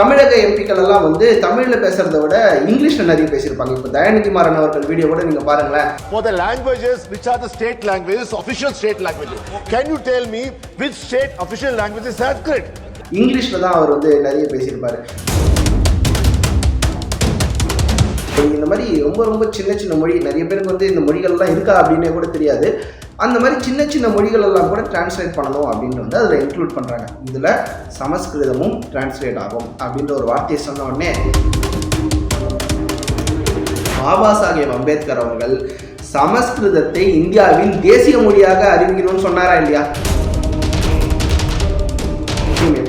தமிழக எம்பிக்கள் எல்லாம் வந்து தமிழ்ல பேசுறதை விட இங்கிலீஷ்ல நிறைய பேசியிருப்பாங்க இப்போ தயாநிதி மாறன் அவர்கள் வீடியோ கூட நீங்க பாருங்களேன் For the languages which are the state languages, official state languages, can you tell me which state official language is Sanskrit? இங்கிலீஷ்ல தான் அவர் வந்து நிறைய பேசியிருப்பாரு இந்த மாதிரி ரொம்ப ரொம்ப சின்ன சின்ன மொழி. நிறைய பேருக்கு வந்து இந்த மொழிகள்லாம் இருக்கா அப்படின்னே கூட தெரியாது. அந்த மாதிரி சின்ன சின்ன மொழிகள் எல்லாம் கூட டிரான்ஸ்லேட் பண்ணணும் அப்படின்னு வந்து அதில் இன்க்ளூட் பண்ணுறாங்க இதில் சமஸ்கிருதமும் டிரான்ஸ்லேட் ஆகும் அப்படின்ற ஒரு வார்த்தையை சொன்ன உடனே பாபா சாஹேப் அம்பேத்கர் அவர்கள் சமஸ்கிருதத்தை இந்தியாவின் தேசிய மொழியாக அறிவிக்கணும்னு சொன்னாரா இல்லையா?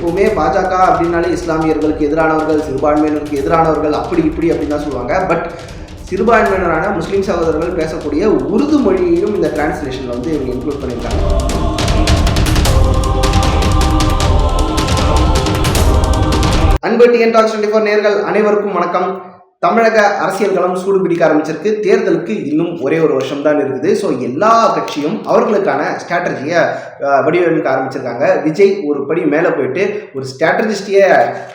எப்பவுமே பாஜக அப்படின்னாலே இஸ்லாமியர்களுக்கு எதிரானவர்கள் சிறுபான்மையினருக்கு எதிரானவர்கள் அப்படி இப்படி அப்படின்னு தான் சொல்லுவாங்க. பட் சிறுபான்மையினரான முஸ்லீம் சகோதரர்கள் பேசக்கூடிய உருது மொழியையும் இந்த டிரான்ஸ்லேஷனில் வந்து இவங்க இன்க்ளூட் பண்ணியிருக்காங்க. அன்பு டிஎன் டாக்ஸ் டுவெண்ட்டி ஃபோர் நேர்கள் அனைவருக்கும் வணக்கம். தமிழக அரசியல் களம் சூடு பிடிக்க ஆரம்பிச்சிருக்கு. தேர்தலுக்கு இன்னும் ஒரே ஒரு வருஷம் தான் இருக்குது. ஸோ எல்லா கட்சியும் அவர்களுக்கான ஸ்ட்ராட்டஜியை வடிவமைக்க ஆரம்பிச்சிருக்காங்க. விஜய் ஒரு படி மேலே போயிட்டு ஒரு ஸ்ட்ராட்டஜிஸ்டியை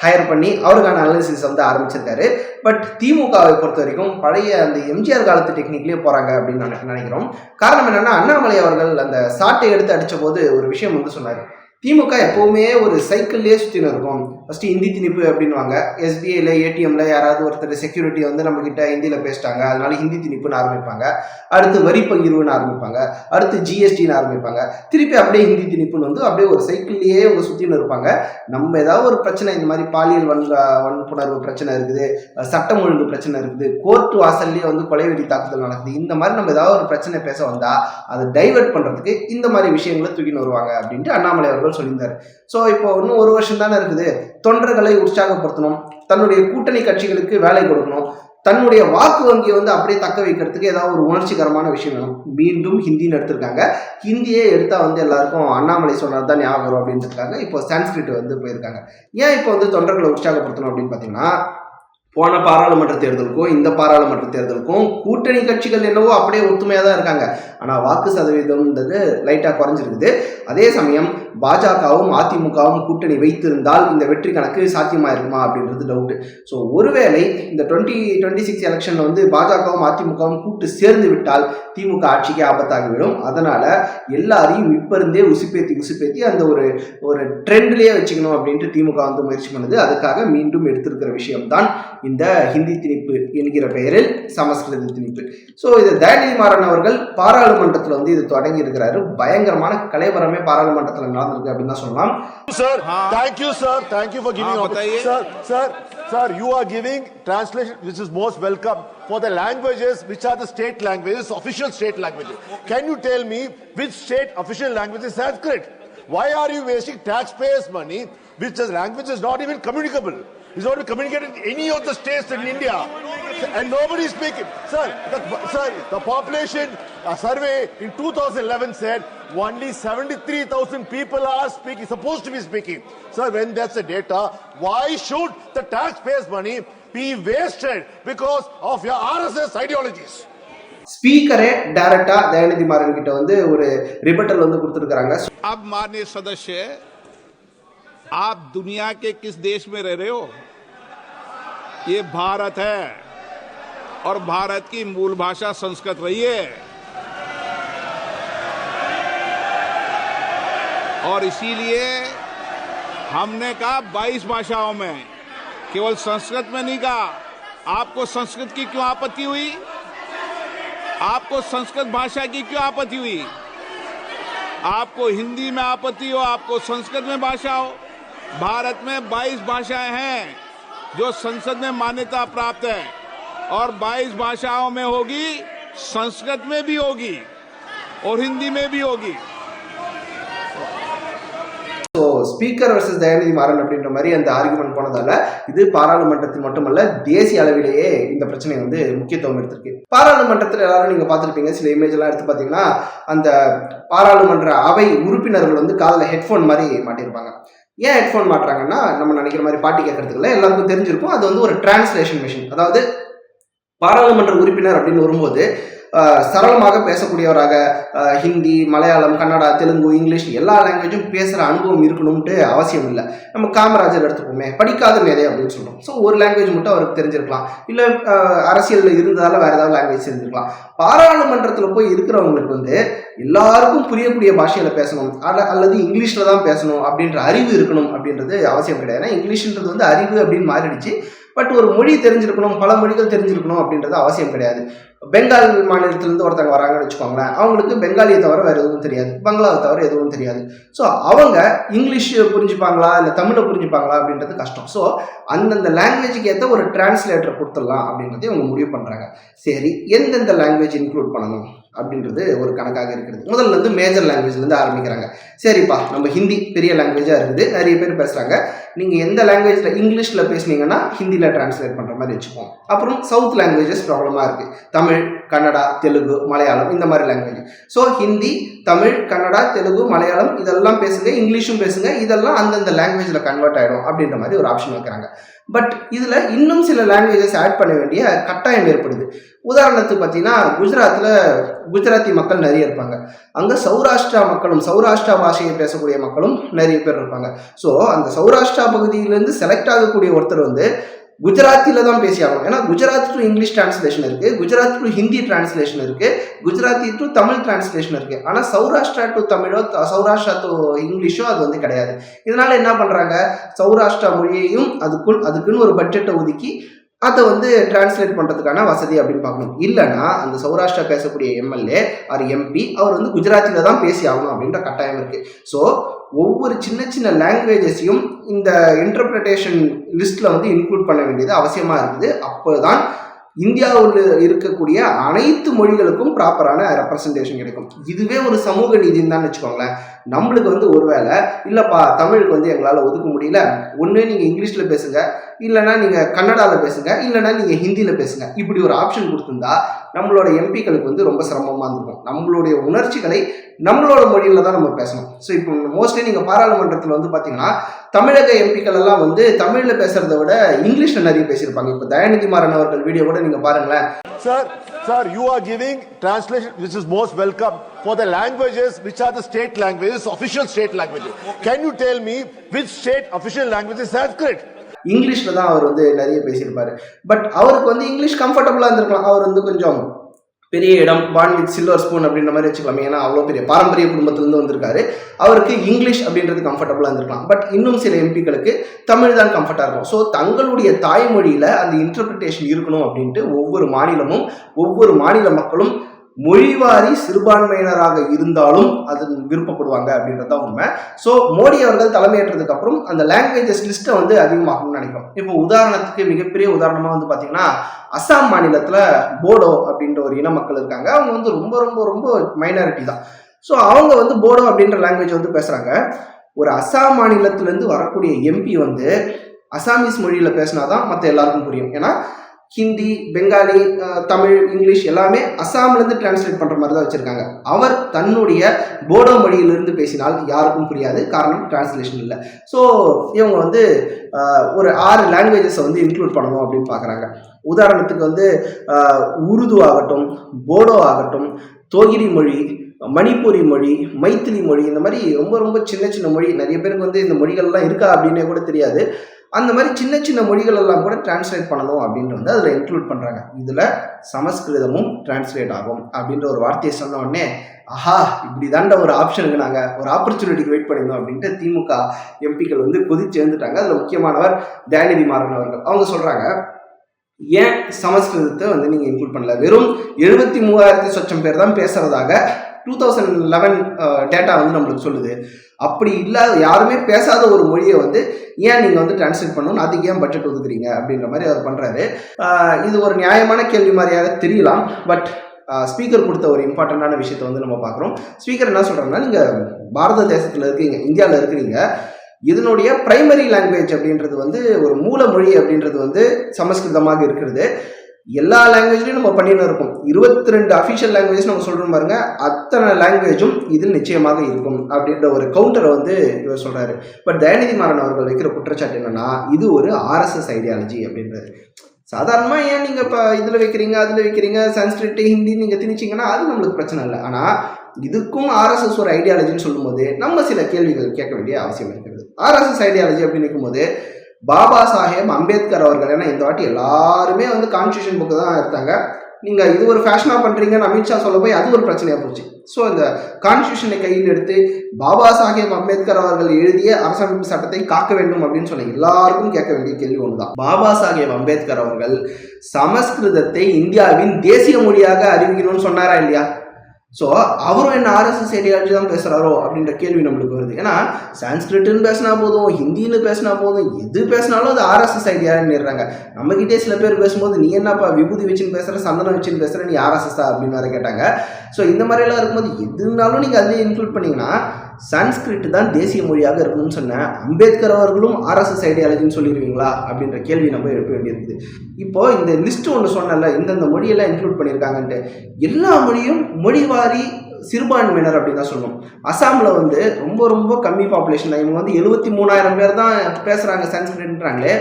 ஹையர் பண்ணி அவருக்கான அனாலிசிஸ் வந்து ஆரம்பிச்சிருக்காரு. பட் திமுகவை பொறுத்த வரைக்கும் பழைய அந்த எம்ஜிஆர் காலத்து டெக்னிக்லேயே போகிறாங்க அப்படின்னு நினைக்கிறோம். காரணம் என்னென்னா அண்ணாமலை அவர்கள் அந்த சாட்டை எடுத்து அடித்த போது ஒரு விஷயம் வந்து சொன்னார். திமுக எப்போவுமே ஒரு சைக்கிள்லேயே சுற்றின்னு இருக்கும். ஃபஸ்ட்டு ஹிந்தி திணிப்பு அப்படின்வாங்க எஸ்பிஐல ஏடிஎம்ல யாராவது ஒருத்தர் செக்யூரிட்டி வந்து நம்மக்கிட்ட ஹிந்தியில் பேசிட்டாங்க. அதனால ஹிந்தி திணிப்புன்னு ஆரம்பிப்பாங்க. அடுத்து வரி பகிர்வுன்னு ஆரம்பிப்பாங்க. அடுத்து ஜிஎஸ்டின்னு ஆரம்பிப்பாங்க. திருப்பி அப்படியே ஹிந்தி திணிப்புன்னு வந்து அப்படியே ஒரு சைக்கிள்லேயே அவங்க சுற்றின்னு இருப்பாங்க. நம்ம ஏதாவது ஒரு பிரச்சனை இந்த மாதிரி பாலியல் வன் வன்புணர்வு பிரச்சனை இருக்குது சட்டம் ஒழுங்கு பிரச்சனை இருக்குது கோர்ட் வாசல்லையே வந்து கொலைவெறி தாக்குதல் நடக்குது இந்த மாதிரி நம்ம ஏதாவது ஒரு பிரச்சனை பேச வந்தால் அதை டைவர்ட் பண்ணுறதுக்கு இந்த மாதிரி விஷயங்களை தூக்கின்னு வருவாங்க அப்படின்ட்டு அண்ணாமலை அவர்கள் சொல்லியிருந்தார். ஸோ இப்போ இன்னும் ஒரு வருஷம் தானே இருக்குது. தொண்டர்களை உற்சாகப்படுத்தணும். தன்னுடைய கூட்டணி கட்சிகளுக்கு வேலை கொடுக்கணும். தன்னுடைய வாக்கு வங்கியை வந்து அப்படியே தக்க வைக்கிறதுக்கு ஏதாவது ஒரு உணர்ச்சிகரமான விஷயம் வேணும். மீண்டும் ஹிந்தின்னு எடுத்திருக்காங்க. ஹிந்தியே எடுத்தால் வந்து எல்லாருக்கும் அண்ணாமலை சொன்னது தான் ஞாபகம் வரும் இருக்காங்க இப்போ சான்ஸ்கிரிட் வந்து போயிருக்காங்க. ஏன் இப்போ வந்து தொண்டர்களை உற்சாகப்படுத்தணும் அப்படின்னு பார்த்தீங்கன்னா போன பாராளுமன்ற தேர்தலுக்கும் இந்த பாராளுமன்ற தேர்தலுக்கும் கூட்டணி கட்சிகள் என்னவோ அப்படியே ஒத்துமையாக தான் இருக்காங்க. ஆனால் வாக்கு சதவீதம்ன்றது லைட்டாக குறைஞ்சிருக்குது. அதே சமயம் பாஜகவும் அதிமுகவும் கூட்டணி வைத்திருந்தால் இந்த வெற்றி கணக்கு சாத்தியமாயிருக்குமா அப்படின்றது டவுட்டு ஸோ ஒருவேளை இந்த டுவெண்ட்டி டுவெண்ட்டி சிக்ஸ் எலெக்ஷனில் வந்து பாஜகவும் அதிமுகவும் கூட்டு சேர்ந்து விட்டால் திமுக ஆட்சிக்கு ஆபத்தாகிவிடும் அதனால் எல்லாரையும் இப்போ இருந்தே உசுப்பேத்தி உசுப்பேத்தி அந்த ஒரு ஒரு ட்ரெண்ட்லேயே வச்சுக்கணும் அப்படின்ட்டு திமுக வந்து முயற்சி பண்ணுது. அதுக்காக மீண்டும் எடுத்திருக்கிற விஷயம்தான் இந்த ஹிந்தி திணிப்பு என்கிற பெயரில் சமஸ்கிருத திணிப்பு. ஸோ இது தயாநிதி மாறன் அவர்கள் பாராளுமன்றத்தில் வந்து இது தொடங்கி இருக்கிறாரு பயங்கரமான கலைவரமே பாராளுமன்றத்தில் நடந்திருக்கு அப்படின்னு தான் சொல்லலாம் sir thank you sir thank you for giving sir sir sir you are giving translation which is most welcome for the languages which are the state languages official state language can you tell me which state official language is Sanskrit why are you wasting taxpayers' money, which the language is not even communicable? It's not communicated in any of the states in India. And nobody is speaking. Sir, the, sir, the population uh, survey in 2011 said only 73,000 people are speaking, supposed to be speaking. Sir, when that's the data, why should the taxpayers' money be wasted because of your RSS ideologies? ஸ்பீக்கரே டைரக்டா தயாநிதி மாறன் கிட்ட வந்து ஒரு ரிபட்டல் வந்து கொடுத்துருக்காங்க अब माननीय सदस्य आप दुनिया के किस देश में रह रहे हो ये भारत है और भारत की मूल भाषा संस्कृत रही है। और इसीलिए हमने कहा 22 भाषाओं में, केवल संस्कृत में नहीं कहा। आपको संस्कृत की क्यों आपत्ति हुई? आपको संस्कृत भाषा की क्यों आपत्ति हुई? आपको हिंदी में आपत्ति हो, आपको संस्कृत में भाषा हो। भारत में 22 भाषाएँ हैं जो संसद में मान्यता प्राप्त है। और 22 भाषाओं में होगी संस्कृत में भी होगी और हिंदी में भी होगी so speaker versus Dayanidhi Maran அப்படின்ற மாதிரி அந்த ஆர்குமெண்ட் போனதால இது பாராளுமன்றத்தில் மட்டுமல்ல தேசிய அளவிலேயே இந்த பிரச்சனை வந்து முக்கியத்துவம் எடுத்திருக்கு பாராளுமன்றத்தில் எல்லாரும் நீங்க பார்த்துருப்பீங்க சில இமேஜ் எல்லாம் எடுத்து பார்த்தீங்கன்னா அந்த பாராளுமன்ற அவை உறுப்பினர்கள் வந்து காதில் ஹெட்ஃபோன் மாதிரி மாட்டியிருப்பாங்க ஏன் ஹெட்ஃபோன் மாட்டுறாங்கன்னா நம்ம நினைக்கிற மாதிரி பாட்டு கேட்கறதுக்கு இல்லை எல்லாருக்கும் தெரிஞ்சிருக்கும் அது வந்து ஒரு டிரான்ஸ்லேஷன் மிஷின் அதாவது பாராளுமன்ற உறுப்பினர் அப்படின்னு வரும்போது சரளமாக பேசக்கூடியவராக ஹிந்தி மலையாளம் கன்னடா தெலுங்கு இங்கிலீஷ் எல்லா லாங்குவேஜும் பேசுகிற அனுபவம் இருக்கணும்ட்டு அவசியம் இல்லை. நம்ம காமராஜர் எடுத்துப்போமே படிக்காத மேதை அப்படின்னு சொல்கிறோம் ஸோ ஒரு லாங்குவேஜ் மட்டும் அவருக்கு தெரிஞ்சிருக்கலாம். இல்லை அரசியலில் இருந்ததால் வேறு ஏதாவது லாங்குவேஜ் தெரிஞ்சிருக்கலாம். பாராளுமன்றத்தில் போய் இருக்கிறவங்களுக்கு வந்து எல்லாருக்கும் புரியக்கூடிய பாஷையில் பேசணும். அல்ல அல்லது இங்கிலீஷில் தான் பேசணும் அப்படின்ற அறிவு இருக்கணும் அப்படின்றது அவசியம் கிடையாது. ஏன்னா இங்கிலீஷ்ன்றது வந்து அறிவு அப்படின்னு மாறிடுச்சு. பட் ஒரு மொழி தெரிஞ்சிருக்கணும் பல மொழிகள் தெரிஞ்சிருக்கணும் அப்படின்றது அவசியம் கிடையாது. பெங்கால் மாநிலத்திலேருந்து ஒருத்தங்க வராங்கன்னு வச்சுக்கோங்களேன் அவங்களுக்கு பெங்காலியை தவிர வேறு எதுவும் தெரியாது பங்களாவை தவிர எதுவும் தெரியாது. ஸோ அவங்க இங்கிலீஷ் புரிஞ்சுப்பாங்களா இல்லை தமிழை புரிஞ்சுப்பாங்களா அப்படின்றது கஷ்டம். ஸோ அந்தந்த லாங்குவேஜுக்கு ஏற்ற ஒரு டிரான்ஸ்லேட்டர் கொடுத்துடலாம் அப்படின்றதையும் அவங்க முடிவு பண்ணுறாங்க சரி எந்தெந்த லாங்குவேஜ் இன்க்ளூட் பண்ணணும்? அப்படின்றது ஒரு கணக்காக இருக்கிறது. முதல்ல இருந்து மேஜர் லாங்குவேஜ்லேருந்து ஆரம்பிக்கிறாங்க. சரிப்பா நம்ம ஹிந்தி பெரிய லாங்குவேஜாக இருக்குது. நிறைய பேர் பேசுகிறாங்க நீங்கள் எந்த லாங்குவேஜில் இங்கிலீஷில் பேசுனீங்கன்னா ஹிந்தியில் டிரான்ஸ்லேட் பண்ணுற மாதிரி வச்சுப்போம் அப்புறம் சவுத் லாங்குவேஜஸ் ப்ராப்ளமாக இருக்குது தமிழ் கன்னடா தெலுங்கு மலையாளம் இந்த மாதிரி லாங்குவேஜ் ஸோ ஹிந்தி தமிழ் கன்னடா தெலுங்கு மலையாளம் இதெல்லாம் பேசுங்க இங்கிலீஷும் பேசுங்க இதெல்லாம் அந்தந்த லாங்குவேஜில் கன்வெர்ட் ஆகிடும் அப்படின்ற மாதிரி ஒரு ஆப்ஷன் வைக்கிறாங்க. பட் இதில் இன்னும் சில லாங்குவேஜஸ் ஆட் பண்ண வேண்டிய கட்டாயம் ஏற்படுது. உதாரணத்துக்கு பார்த்தீங்கன்னா குஜராத்தில் குஜராத்தி மக்கள் நிறைய இருப்பாங்க. அங்கே சௌராஷ்டிரா மக்களும் சௌராஷ்டிரா பாஷையை பேசக்கூடிய மக்களும் நிறைய பேர் இருப்பாங்க. ஸோ அந்த சௌராஷ்டிரா பகுதியிலேருந்து செலக்ட் ஆகக்கூடிய ஒருத்தர் வந்து குஜராத்தியில் தான் பேசி ஆகணும். ஏன்னா குஜராத் டு இங்கிலீஷ் டிரான்ஸ்லேஷன் இருக்கு குஜராத் டு ஹிந்தி டிரான்ஸ்லேஷன் இருக்குது குஜராத்தி டு தமிழ் டிரான்ஸ்லேஷன் இருக்குது ஆனால் சௌராஷ்டிரா டு தமிழோ சௌராஷ்டிரா டு இங்கிலீஷோ அது வந்து கிடையாது. இதனால் என்ன பண்ணுறாங்க சௌராஷ்டிரா மொழியையும் அதுக்குள் அதுக்குன்னு ஒரு பட்ஜெட்டை ஒதுக்கி அதை வந்து டிரான்ஸ்லேட் பண்ணுறதுக்கான வசதி அப்படின்னு பார்க்கணும். இல்லைன்னா அந்த சௌராஷ்டிரா பேசக்கூடிய எம்எல்ஏ ஆர் எம்பி அவர் வந்து குஜராத்தில் தான் பேசி ஆகணும் அப்படின்ற கட்டாயம் இருக்குது ஸோ ஒவ்வொரு சின்ன சின்ன லாங்குவேஜஸையும் இந்த இன்டர்பிரிட்டேஷன் லிஸ்ட்டில் வந்து இன்க்ளூட் பண்ண வேண்டியது அவசியமாக இருக்குது. அப்போதான் இந்தியாவில் இருக்கக்கூடிய அனைத்து மொழிகளுக்கும் ப்ராப்பரான ரெப்ரசன்டேஷன் கிடைக்கும். இதுவே ஒரு சமூக நீதினு தான் வச்சுக்கோங்களேன். நம்மளுக்கு வந்து ஒருவேளை இல்லைப்பா தமிழுக்கு வந்து எங்களால் ஒதுக்க முடியல. ஒன்று நீங்கள் இங்கிலீஷில் பேசுங்க. இல்லைனா நீங்கள் கன்னடாவில் பேசுங்க. இல்லைனா நீங்கள் ஹிந்தியில் பேசுங்க. இப்படி ஒரு ஆப்ஷன் கொடுத்துருந்தா நம்மளோட எம்பிக்களுக்கு வந்து ரொம்ப சிரமமாக இருந்திருக்கும். நம்மளுடைய உணர்ச்சிகளை நம்மளோட மொழியில தான் நம்ம பேசணும். ஸோ இப்போ மோஸ்ட்லி நீங்கள் பாராளுமன்றத்தில் வந்து பார்த்தீங்கன்னா தமிழக எம்பிக்கள் எல்லாம் வந்து தமிழில் பேசுறத விட இங்கிலீஷில் நிறைய பேசியிருப்பாங்க. இப்போ தயாநிதி மாறன் அவர்கள் வீடியோ கூட நீங்கள் பாருங்களேன் Sir, sir, you are giving translation which is most welcome for the languages which are the state languages, official state languages. Can you tell me which state official language is Sanskrit? இங்கிலீஷில் தான் அவர் வந்து நிறைய பேசியிருப்பாரு but அவருக்கு வந்து English கம்ஃபர்டபுளாக இருந்திருக்கலாம் அவர் வந்து கொஞ்சம் பெரிய இடம் பான் வித் சில்வர் ஸ்பூன் அப்படின்ற மாதிரி வச்சுக்கலாம். ஏன்னா அவ்வளோ பெரிய பாரம்பரிய குடும்பத்திலேருந்து வந்திருக்காரு. அவருக்கு இங்கிலீஷ் அப்படின்றது கம்ஃபர்டபுளாக இருந்திருக்கலாம். பட் இன்னும் சில எம்பிக்களுக்கு தமிழ் தான் கம்ஃபர்ட்டாக இருக்கும். ஸோ தங்களுடைய தாய்மொழியில் அந்த இன்டர்பிரிட்டேஷன் இருக்கணும் அப்படின்ட்டு ஒவ்வொரு மாநிலமும் ஒவ்வொரு மாநில மக்களும் மொழிவாரி சிறுபான்மையினராக இருந்தாலும் அது விருப்பப்படுவாங்க அப்படின்றத உண்மை. ஸோ மோடி அவர்கள் தலைமையேற்றதுக்கு அப்புறம் அந்த லாங்குவேஜஸ் லிஸ்ட்டை வந்து அதிகமாகும்னு நினைக்கிறோம். இப்போ உதாரணத்துக்கு மிகப்பெரிய உதாரணமாக வந்து பார்த்தீங்கன்னா அஸ்ஸாம் மாநிலத்தில் போடோ அப்படின்ற ஒரு இன மக்கள் இருக்காங்க. அவங்க வந்து ரொம்ப ரொம்ப ரொம்ப மைனாரிட்டி தான். ஸோ அவங்க வந்து போடோ அப்படின்ற லாங்குவேஜ் வந்து பேசுகிறாங்க ஒரு அஸ்ஸாம் மாநிலத்திலேருந்து வரக்கூடிய எம்பி வந்து அசாமீஸ் மொழியில் பேசினா தான் மற்ற எல்லாருக்கும் புரியும். ஏன்னா ஹிந்தி பெங்காலி தமிழ் இங்கிலீஷ் எல்லாமே அஸ்ஸாம்லேருந்து டிரான்ஸ்லேட் பண்ணுற மாதிரி தான் வச்சுருக்காங்க. அவர் தன்னுடைய போடோ மொழியிலிருந்து பேசினால் யாருக்கும் புரியாது. காரணம் டிரான்ஸ்லேஷன் இல்லை. ஸோ இவங்க வந்து ஒரு ஆறு லாங்குவேஜஸை வந்து இன்க்ளூட் பண்ணணும் அப்படின்னு பார்க்குறாங்க உதாரணத்துக்கு வந்து உருது ஆகட்டும் போடோ ஆகட்டும் தோகிரி மொழி மணிப்பூரி மொழி மைத்திலி மொழி இந்த மாதிரி ரொம்ப ரொம்ப சின்ன சின்ன மொழி. நிறைய பேருக்கு வந்து இந்த மொழிகள்லாம் இருக்கா அப்படின்னே கூட தெரியாது. அந்த மாதிரி சின்ன சின்ன மொழிகள் எல்லாம் கூட டிரான்ஸ்லேட் பண்ணணும் அப்படின்னு வந்து அதில் இன்க்ளூட் பண்ணுறாங்க இதில் சமஸ்கிருதமும் டிரான்ஸ்லேட் ஆகும் அப்படின்ற ஒரு வார்த்தையை சொன்ன உடனே ஆஹா இப்படி தாண்ட ஒரு ஆப்ஷனுக்கு நாங்கள் ஒரு ஆப்பர்ச்சுனிட்டிக்கு வெயிட் பண்ணியிருந்தோம் அப்படின்ட்டு திமுக எம்பிக்கள் வந்து கொதிச்சு எழுந்துட்டாங்க. அதில் முக்கியமானவர் தயாநிதி மாறன் அவர்கள். அவங்க சொல்கிறாங்க ஏன் சமஸ்கிருதத்தை வந்து நீங்கள் இன்க்ளூட் பண்ணல? வெறும் எழுபத்தி மூவாயிரத்தி சொச்சம் பேர் தான் பேசுகிறதாக டூ தௌசண்ட் லெவன் டேட்டா வந்து நம்மளுக்கு சொல்லுது. அப்படி இல்லாத யாருமே பேசாத ஒரு மொழியை வந்து ஏன் நீங்கள் வந்து டிரான்ஸ்லேட் பண்ணணும் அதுக்கு ஏன் பட்ஜெட் ஒதுக்குறீங்க அப்படின்ற மாதிரி அவர் பண்ணுறாரு இது ஒரு நியாயமான கேள்வி மாதிரியாக தெரியலாம் பட் ஸ்பீக்கர் கொடுத்த ஒரு இம்பார்ட்டண்ட்டான விஷயத்தை வந்து நம்ம பார்க்குறோம். ஸ்பீக்கர் என்ன சொல்கிறாங்கன்னா நீங்கள் பாரத தேசத்தில் இருக்கீங்க இந்தியாவில் இருக்கிறீங்க. இதனுடைய பிரைமரி லாங்குவேஜ் அப்படின்றது வந்து ஒரு மூல மொழி அப்படின்றது வந்து சமஸ்கிருதமாக இருக்கிறது. எல்லா லாங்குவேஜ்லையும் நம்ம பண்ணின்னு இருக்கோம். இருபத்தி ரெண்டு அஃபிஷியல் லாங்குவேஜ் நம்ம சொல்கிறோம் பாருங்க. அத்தனை லாங்குவேஜும் இதில் நிச்சயமாக இருக்கும் அப்படின்ற ஒரு கவுண்டரை வந்து இவர் சொல்கிறாரு பட் தயாநிதி மாறன் அவர்கள் வைக்கிற குற்றச்சாட்டு என்னன்னா இது ஒரு ஆர்எஸ்எஸ் ஐடியாலஜி அப்படின்றது. சாதாரணமாக ஏன் நீங்கள் இப்போ இதில் வைக்கிறீங்க அதில் வைக்கிறீங்க சன்ஸ்கிரிட் ஹிந்தி நீங்கள் திணிச்சிங்கன்னா அது நம்மளுக்கு பிரச்சனை இல்லை. ஆனால் இதுக்கும் ஆர்எஸ்எஸ் ஒரு ஐடியாலஜின்னு சொல்லும்போது நம்ம சில கேள்விகள் கேட்க வேண்டிய அவசியம் இருக்கிறது. ஆர்எஸ்எஸ் ஐடியாலஜி அப்படின்னு இருக்கும்போது பாபா சாஹேப் அம்பேத்கர் அவர்கள் ஏன்னா இந்த வாட்டி எல்லாருமே வந்து கான்ஸ்டியூஷன் புக்கு தான் எடுத்தாங்க. நீங்கள் இது ஒரு ஃபேஷனாக பண்ணுறீங்கன்னு அமித்ஷா சொல்ல போய் அது ஒரு பிரச்சனையாக போச்சு. ஸோ இந்த கான்ஸ்டியூஷனை கையில் எடுத்து பாபா சாஹேப் அம்பேத்கர் அவர்கள் எழுதிய அரசமைப்பு சட்டத்தை காக்க வேண்டும் அப்படின்னு சொன்ன எல்லாருக்கும் கேட்க வேண்டிய கேள்வி ஒன்று தான் பாபா சாஹேப் அம்பேத்கர் அவர்கள் சமஸ்கிருதத்தை இந்தியாவின் தேசிய மொழியாக அறிவிக்கணும்னு சொன்னாரா இல்லையா? ஸோ அவரும் என்ன ஆர்எஸ்எஸ் ஐடியாலஜி தான் பேசுகிறாரோ அப்படின்ற கேள்வி நம்மளுக்கு வருது. ஏன்னா சான்ஸ்கிரிட்னு பேசினா போதும் ஹிந்தின்னு பேசினா போதும் எது பேசினாலும் அது ஆர்எஸ்எஸ் ஐடியான்னுறாங்க நம்மகிட்டே சில பேர் பேசும்போது நீ என்னப்பா விபூதி வச்சுன்னு பேசுகிற சந்தனம் வச்சுன்னு பேசுகிற நீ ஆர்எஸ்எஸ்ஸா அப்படின்னு வேறு கேட்டாங்க. ஸோ இந்த மாதிரிலாம் இருக்கும்போது எதுனாலும் நீங்கள் அதிலே இன்க்ளூட் பண்ணிங்கன்னா சன்ஸ்கிரிட் தான் தேசிய மொழியாக இருக்கணும்னு சொன்னேன் அம்பேத்கர் அவர்களும் ஆர்எஸ்எஸ் ஐடியாலஜின்னு சொல்லிடுவீங்களா அப்படின்ற கேள்வி நம்ம எழுப்ப வேண்டியிருக்குது. இப்போ இந்த லிஸ்ட் ஒன்று சொன்னல இந்தந்த மொழியெல்லாம் இன்க்ளூட் பண்ணியிருக்காங்கன்ட்டு எல்லா மொழியும் மொழிவாரி சிறுபான்மையினர் அப்படின்னு தான் சொல்லணும். அசாமில் வந்து ரொம்ப ரொம்ப கம்மி பாப்புலேஷன் தான். இவங்க வந்து எழுபத்தி மூணாயிரம் பேர் தான் பேசுகிறாங்க சன்ஸ்கிரிட்ன்றாங்களே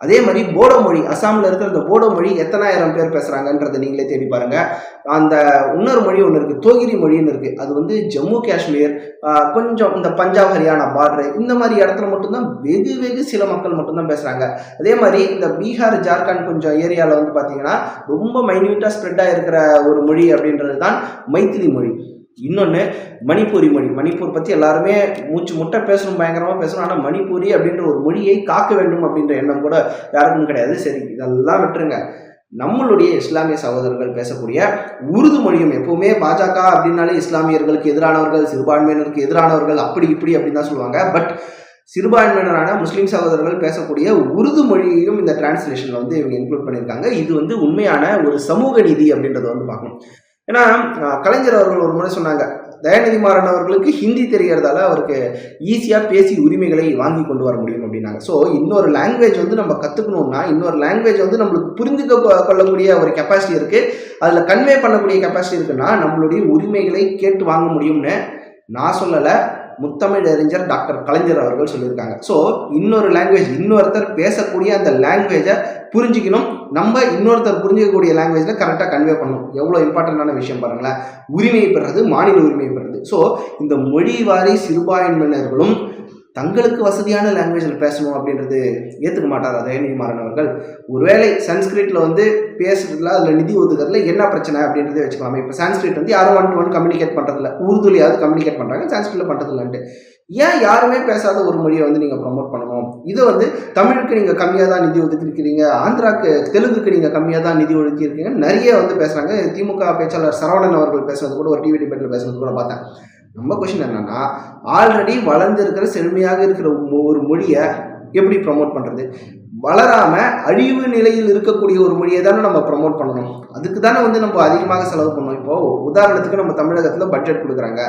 அதே மாதிரி போடோ மொழி அசாமில் இருக்கிற இந்த போடோ மொழி எத்தனாயிரம் பேர் பேசுகிறாங்கன்றதை நீங்களே தேடி பாருங்கள் அந்த இன்னொரு மொழி ஒன்று இருக்குது தோகிரி மொழின்னு இருக்குது அது வந்து ஜம்மு காஷ்மீர் கொஞ்சம் இந்த பஞ்சாப் ஹரியானா பார்டர் இந்த மாதிரி இடத்துல மட்டும்தான் வெகு வெகு சில மக்கள் மட்டும்தான் பேசுகிறாங்க அதே மாதிரி இந்த பீகார் ஜார்க்கண்ட் கொஞ்சம் ஏரியாவில் வந்து பார்த்தீங்கன்னா ரொம்ப மைன்யூட்டாக ஸ்ப்ரெட் ஆகிருக்கிற ஒரு மொழி அப்படின்றது தான் மைத்திலி மொழி. இன்னொன்று மணிப்பூரி மொழி. மணிப்பூர் பற்றி எல்லாருமே மூச்சு முட்டை பேசணும் பயங்கரமாக பேசணும். ஆனால் மணிப்பூரி அப்படின்ற ஒரு மொழியை காக்க வேண்டும் அப்படின்ற எண்ணம் கூட யாருக்கும் கிடையாது. சரி இதெல்லாம் விட்டுருங்க. நம்மளுடைய இஸ்லாமிய சகோதரர்கள் பேசக்கூடிய உருது மொழியும் எப்பவுமே பாஜக அப்படின்னாலே இஸ்லாமியர்களுக்கு எதிரானவர்கள் சிறுபான்மையினருக்கு எதிரானவர்கள் அப்படி இப்படி அப்படின்னு தான் சொல்லுவாங்க. பட் சிறுபான்மையினரான முஸ்லீம் சகோதரர்கள் பேசக்கூடிய உருது மொழியையும் இந்த டிரான்ஸ்லேஷனில் வந்து இவங்க இன்க்ளூட் பண்ணியிருக்காங்க. இது வந்து உண்மையான ஒரு சமூக நீதி அப்படின்றத வந்து பார்க்கணும். ஏன்னா கலைஞர் அவர்கள் ஒரு முறை சொன்னாங்க தயாநிதி மாறன் அவர்களுக்கு ஹிந்தி தெரியறதால அவருக்கு ஈஸியாக பேசி உரிமைகளை வாங்கி கொண்டு வர முடியும் அப்படின்னாங்க. ஸோ இன்னொரு லாங்குவேஜ் வந்து நம்ம கற்றுக்கணும்னா இன்னொரு லாங்குவேஜ் வந்து நம்மளுக்கு புரிந்துக்க கொள்ளக்கூடிய ஒரு கெப்பாசிட்டி இருக்குது அதில் கன்வே பண்ணக்கூடிய கெப்பாசிட்டி இருக்குன்னா நம்மளுடைய உரிமைகளை கேட்டு வாங்க முடியும்னு நான் சொல்லலை. முத்தமிழ் அறிஞர் டாக்டர் கலைஞர் அவர்கள் சொல்லியிருக்காங்க. ஸோ இன்னொரு லாங்குவேஜ் இன்னொருத்தர் பேசக்கூடிய அந்த லாங்குவேஜை புரிஞ்சுக்கணும். நம்ம இன்னொருத்தர் புரிஞ்சிக்கக்கூடிய லாங்குவேஜில் கரெக்டாக கன்வே பண்ணணும். எவ்வளோ இம்பார்ட்டண்ட்டான விஷயம் பாருங்களேன். உரிமையை பெறுறது மாநில உரிமையை பெறுறது. ஸோ இந்த மொழி வாரி சிறுபான்மையினர்களும் தங்களுக்கு வசதியான லாங்குவேஜில் பேசணும் அப்படின்றது ஏற்றுக்க மாட்டார் தயநிதி மாறன் அவர்கள். ஒருவேளை சன்ஸ்கிரிட்டில் வந்து பேசுறதுல அதில் நிதி ஒதுக்கிறதுல என்ன பிரச்சனை அப்படின்றதே வச்சுக்கலாமே. இப்போ சான்ஸ்கிரிட் வந்து யாரும் ஒன் டு ஒன் கம்யூனிகேட் பண்ணுறதில்ல உருதுலையாவது கம்யூனிகேட் பண்ணுறாங்க சான்ஸ்கிரிட்டில் பண்ணுறதில்லன்ட்டு ஏன் யாருமே பேசாத ஒரு மொழியை வந்து நீங்கள் ப்ரொமோட் பண்ணணும்? இது வந்து தமிழுக்கு நீங்கள் கம்மியாக தான் நிதி ஒதுக்கியிருக்கிறீங்க ஆந்திராக்கு தெலுங்குக்கு நீங்கள் கம்மியாக தான் நிதி ஒதுக்கியிருக்கீங்க நிறைய வந்து பேசுகிறாங்க திமுக பேச்சாளர் சரவணன் அவர்கள் பேசுனது கூட ஒரு டிவி டிபேட்டில் பேசுனது கூட பார்த்தேன். நம்ம கொஷின் என்னன்னா ஆல்ரெடி வளர்ந்து இருக்கிற செழுமையாக இருக்கிற ஒரு மொழியை எப்படி ப்ரமோட் பண்ணுறது வளராம அழிவு நிலையில் இருக்கக்கூடிய ஒரு மொழியை தானே நம்ம ப்ரமோட் பண்ணணும். அதுக்கு தானே வந்து நம்ம அதிகமாக செலவு பண்ணணும். இப்போ உதாரணத்துக்கு நம்ம தமிழகத்தில் பட்ஜெட் கொடுக்குறாங்க.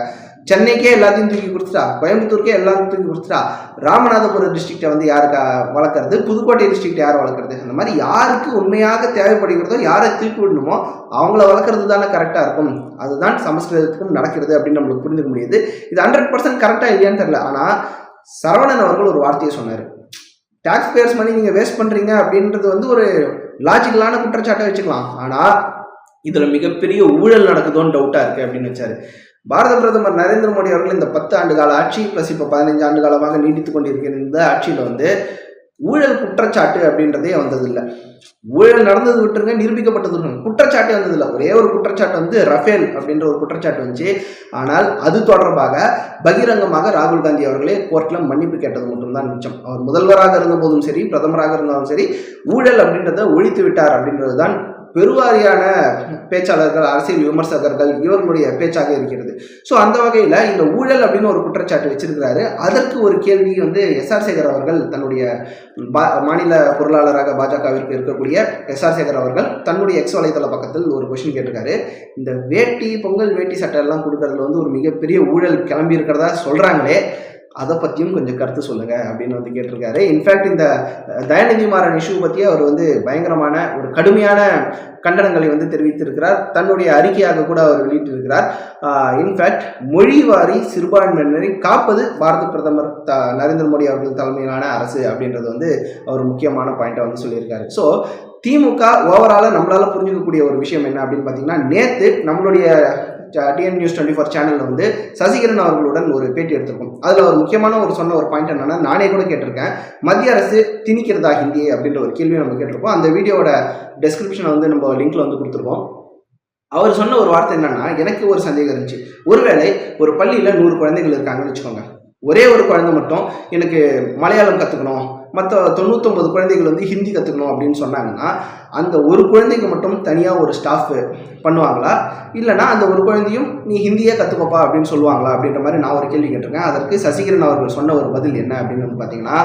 சென்னைக்கே எல்லாத்தையும் தூக்கி கொடுத்துட்டா கோயம்புத்தூருக்கே எல்லாத்தையும் தூக்கி கொடுத்துட்டா ராமநாதபுரம் டிஸ்ட்ரிக்டை வந்து யாருக்கு வளர்க்குறது? புதுக்கோட்டை டிஸ்ட்ரிக்ட் யார் வளர்க்குறது? அந்த மாதிரி யாருக்கு உண்மையாக தேவைப்படுகிறதோ யாரை தூக்கி விடணுமோ அவங்கள வளர்க்குறது தானே கரெக்டாக இருக்கும். அதுதான் சமஸ்கிருதத்துக்கும் நடக்கிறது அப்படின்னு நம்மளுக்கு புரிஞ்சுக்க முடியுது. இது ஹண்ட்ரட் பர்சன்ட் கரெக்டாக இல்லையான்னு தெரியல. ஆனால் சரவணன் அவர்கள் ஒரு வார்த்தையை சொன்னார். டாக்ஸ் பேயர்ஸ் மணி நீங்கள் வேஸ்ட் பண்ணுறீங்க அப்படின்றது வந்து ஒரு லாஜிக்கலான குற்றச்சாட்டை வச்சுக்கலாம். ஆனால் இதில் மிகப்பெரிய ஊழல் நடக்குதோன்னு டவுட்டாக இருக்குது அப்படின்னு வச்சாரு. பாரத பிரதமர் நரேந்திர மோடி அவர்கள் இந்த பத்து ஆண்டு கால ஆட்சி ப்ளஸ் இப்போ பதினஞ்சு ஆண்டு காலமாக நீடித்து கொண்டிருக்கிற இந்த ஆட்சியில் வந்து ஊழல் குற்றச்சாட்டு அப்படின்றதே வந்ததில்லை. ஊழல் நடந்தது விட்டுருங்க நிரூபிக்கப்பட்டது விட்டுருங்க. குற்றச்சாட்டே வந்ததில்லை. ஒரே ஒரு குற்றச்சாட்டு வந்து ரஃபேல் அப்படின்ற ஒரு குற்றச்சாட்டு வந்துச்சு. ஆனால் அது தொடர்பாக பகிரங்கமாக ராகுல் காந்தி அவர்களே கோர்ட்டில் மன்னிப்பு கேட்டது மட்டும்தான் மிச்சம். அவர் முதல்வராக இருந்த போதும் சரி பிரதமராக இருந்தாலும் சரி ஊழல் அப்படின்றத ஒழித்து விட்டார் அப்படின்றது தான் பெருவாரியான பேச்சாளர்கள் அரசியல் விமர்சகர்கள் இவர்களுடைய பேச்சாக இருக்கிறது. ஸோ அந்த வகையில் இந்த ஊழல் அப்படின்னு ஒரு குற்றச்சாட்டு வச்சிருக்கிறாரு. அதற்கு ஒரு கேள்வி வந்து எஸ்ஆர் சேகர் அவர்கள் தன்னுடைய பா மாநில பொருளாளராக பாஜகவிற்கு இருக்கக்கூடிய எஸ்ஆர் சேகர் அவர்கள் தன்னுடைய எக்ஸ் வலைதள பக்கத்தில் ஒரு கொஷின் கேட்டிருக்காரு. இந்த வேட்டி பொங்கல் வேட்டி சட்டை எல்லாம் கொடுக்கறதுல வந்து ஒரு மிகப்பெரிய ஊழல் கிளம்பி இருக்கிறதா சொல்கிறாங்களே அதை பற்றியும் கொஞ்சம் கருத்து சொல்லுங்க அப்படின்னு வந்து கேட்டிருக்காரு. இன்ஃபேக்ட் இந்த தயாநிதி மாறன் இஷ்யூ பற்றி அவர் வந்து பயங்கரமான ஒரு கடுமையான கண்டனங்களை வந்து தெரிவித்திருக்கிறார். தன்னுடைய அறிக்கையாக கூட அவர் வெளியிட்டிருக்கிறார். இன்ஃபேக்ட் மொழிவாரி சிறுபான்மையினரை காப்பது பாரத பிரதமர் த நரேந்திர மோடி அவர்கள் தலைமையிலான அரசு அப்படின்றது வந்து அவர் முக்கியமான பாயிண்ட்டை வந்து சொல்லியிருக்காரு. ஸோ திமுக ஓவராலாக நம்மளால புரிஞ்சுக்கக்கூடிய ஒரு விஷயம் என்ன அப்படின்னு பார்த்தீங்கன்னா நேற்று நம்மளுடைய டிஎன் நியூஸ் டுவெண்ட்டி ஃபோர் சேனலில் வந்து சசிகரன் அவர்களுடன் ஒரு பேட்டி எடுத்திருக்கோம். அதில் ஒரு முக்கியமான ஒரு சொன்ன ஒரு பாயிண்ட் என்னன்னா நானே கூட கேட்டிருக்கேன். மத்திய அரசு திணிக்கிறதா ஹிந்தி அப்படின்ற ஒரு கேள்வியை நம்ம கேட்டிருக்கோம். அந்த வீடியோவோட டெஸ்கிரிப்ஷனை வந்து நம்ம லிங்க்ல வந்து கொடுத்துருக்கோம். அவர் சொன்ன ஒரு வார்த்தை என்னன்னா எனக்கு ஒரு சந்தேகம் இருந்துச்சு. ஒருவேளை ஒரு பள்ளியில் நூறு குழந்தைகள் இருக்காங்கன்னு வச்சுக்கோங்க. ஒரே ஒரு குழந்தை மட்டும் எனக்கு மலையாளம் கற்றுக்கணும் மற்ற தொண்ணூத்தொம்பது குழந்தைகள் வந்து ஹிந்தி கற்றுக்கணும் அப்படின்னு சொன்னாங்கன்னா அந்த ஒரு குழந்தைக்கு மட்டும் தனியாக ஒரு ஸ்டாஃப் பண்ணுவாங்களா? இல்லைனா அந்த ஒரு குழந்தையும் நீ ஹிந்தியே கற்றுக்கோப்பா அப்படின்னு சொல்லுவாங்களா? அப்படின்ற மாதிரி நான் ஒரு கேள்வி கேட்டிருக்கேன். அதற்கு சசிகரன் அவர்கள் சொன்ன ஒரு பதில் என்ன அப்படின்னு வந்து பார்த்தீங்கன்னா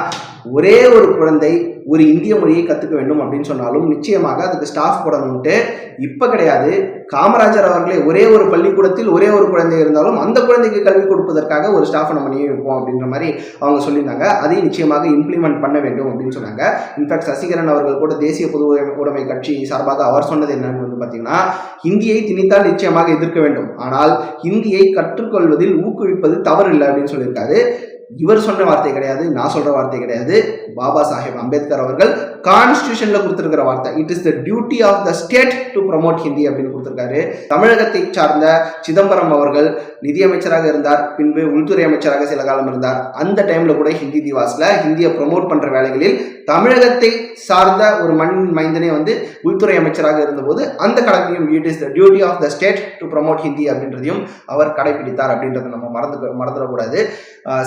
ஒரே ஒரு குழந்தை ஒரு இந்திய மொழியை கற்றுக்க வேண்டும் அப்படின்னு சொன்னாலும் நிச்சயமாக அதுக்கு ஸ்டாஃப் போடணும்ட்டு இப்போ கிடையாது. காமராஜர் அவர்களே ஒரே ஒரு பள்ளிக்கூடத்தில் ஒரே ஒரு குழந்தை இருந்தாலும் அந்த குழந்தைக்கு கல்வி கொடுப்பதற்காக ஒரு ஸ்டாஃப் நம்ம நியமிப்போம் அப்படின்ற மாதிரி அவங்க சொல்லியிருந்தாங்க. அதையும் நிச்சயமாக இம்ப்ளிமெண்ட் பண்ண வேண்டும் அப்படின்னு சொன்னாங்க. இன்ஃபேக்ட் சசிகரன் அவர்கள் கூட தேசிய பொது உடைமை- உடைமை கட்சி சார்பாக அவர் சொன்னது என்னன்னு வந்து பார்த்தீங்கன்னா ஹிந்தியை திணித்தால் நிச்சயமாக எதிர்க்க வேண்டும். ஆனால் ஹிந்தியை கற்றுக்கொள்வதில் ஊக்குவிப்பது தவறு இல்லை அப்படின்னு சொல்லியிருக்காரு. இவர் சொன்ன வார்த்தை கிடையாது நான் சொல்ற வார்த்தை கிடையாது. பாபா சாஹேப் அம்பேத்கர் அவர்கள் கான்ஸ்டியூஷன்ல கொடுத்திருக்கிற வார்த்தை. It is the duty of the state to promote Hindi அப்படின்னு கொடுத்திருக்காரு. தமிழகத்தை சார்ந்த சிதம்பரம் அவர்கள் நிதியமைச்சராக இருந்தார். பின்பு உள்துறை அமைச்சராக சில காலம் இருந்தார். அந்த டைம்ல கூட ஹிந்தி திவாஸ்ல ஹிந்தியை ப்ரமோட் பண்ற வேலைகளில் தமிழகத்தை சார்ந்த ஒரு மண் மைந்தனே வந்து உள்துறை அமைச்சராக இருந்தபோது அந்த கடமையும் it is the duty of the state to promote Hindi அப்படின்றதையும் அவர் கடைபிடித்தார் அப்படின்றத நம்ம மறந்து மறந்துடக்கூடாது.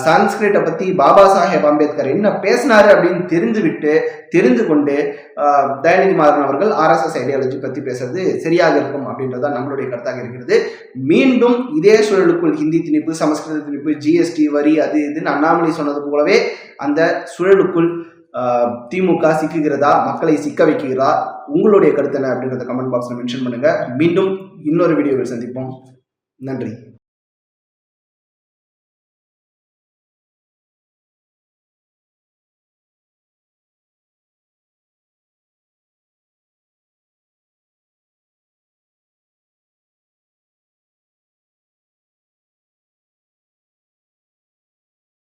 சான்ஸ்கிரிட்டை பற்றி பாபா சாஹேப் அம்பேத்கர் என்ன பேசினாரு அப்படின்னு தெரிஞ்சுவிட்டு தெரிந்து கொண்டு ஆஹ் மாறன் அவர்கள் ஆர்எஸ்எஸ் ஐடியாலஜி பற்றி பேசுறது சரியாக இருக்கும் அப்படின்றது நம்மளுடைய கருத்தாக இருக்கிறது. மீண்டும் இதே சூழலுக்குள் ஹிந்தி திணிப்பு சமஸ்கிருத திணிப்பு ஜிஎஸ்டி வரி அது இதுன்னு அண்ணாமலை சொன்னது போலவே அந்த சுழலுக்குள் திமுக சிக்குகிறதா மக்களை சிக்க வைக்கிறதா உங்களுடைய கருத்து என்ன அப்படின்றத கமெண்ட் பாக்ஸில் மென்ஷன் பண்ணுங்க. மீண்டும் இன்னொரு வீடியோவில் சந்திப்போம். நன்றி.